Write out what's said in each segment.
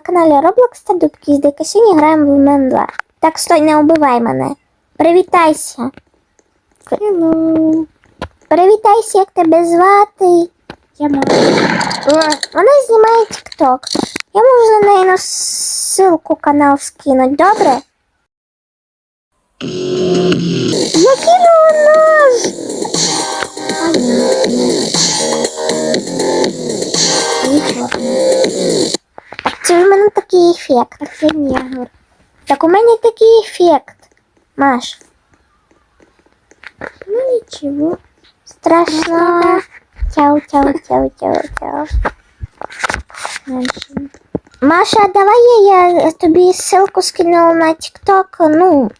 каналі Roblox та Дубки з Дика сьогодні граємо в Менла. Так, стой, не убивай мене. Привітайся. Hello. Привітайся, як тебе звати. Я мама. Вона знімає TikTok. Я можу на неї на ссылку канал скинуть, добре? Я кинула нож! Такий ефект. А це негр. Так у мене такий ефект. Маш, Ну нічого. страшно. Тяу, тяу, тяу, тяу, тяу. Маша, давай я, я тобі ссылку скину на TikTok, ну,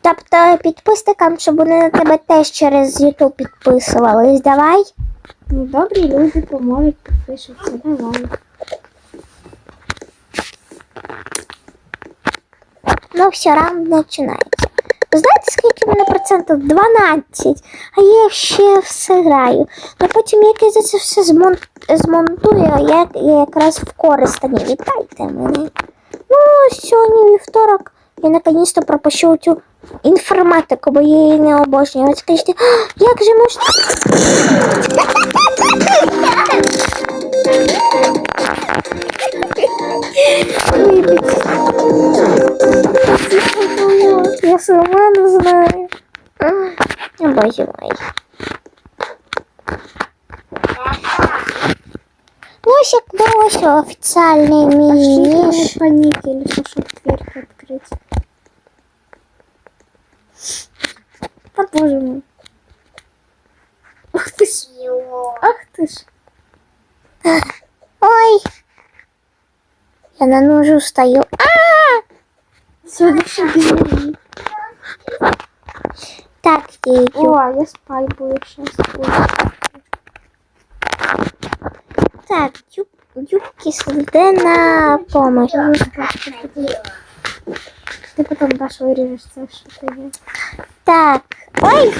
тобто підписникам, щоб вони на тебе теж через YouTube підписувались. Давай. Ну, добрі люди поможуть, підпишуться. Давай. Ну, все, раунд починається. Знаєте, скільки в мене процентів? 12. А я ще все граю. Ну потім, як я за це все змон... змонтую, я, я якраз в користані. Вітайте мене. Ну, сьогодні вівторок. Я наконец-то пропущу цю інформатику, бо я її не обожнюю. Скажіть, «А, як же можна. Я сама не знаю. О, Боже мой. Ну, ось як вдалося офіціальний мій Пошли ніж. на панике, лишь чтобы дверь открыть. А боже мой. Ах ты ж. Ах ты ж. Я на ножу стою. Без меня. Так, я йду. О, а я спать буду сейчас. Так, юб, юбки йде на помощь. Ты потом дашь вырежешься, что ты Так. Ой!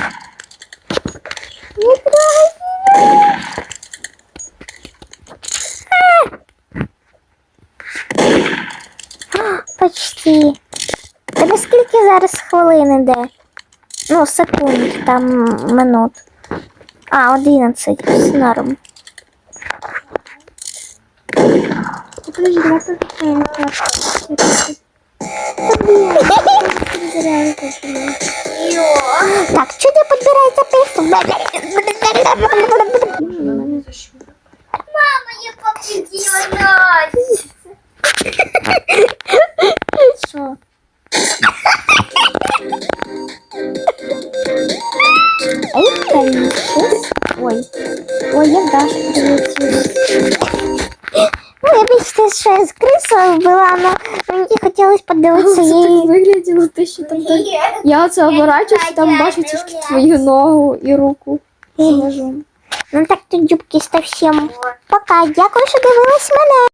Тебе скільки зараз хвилин іде? Ну, секунд, там минут. А, 11. Все норм. Так, що ти підбираєте писту? Мама, я победила Настя. Ой. Ой, я Дашу прилетела. Вибачте, що я з крисою вбила, але мені хотілося подивитися Це так її. виглядело, ти що там так... Я оце оборачуюсь, там бачу тільки твою ногу і руку з ножом. Ну так тут дюбки ста всім. Пока, дякую, що дивились мене.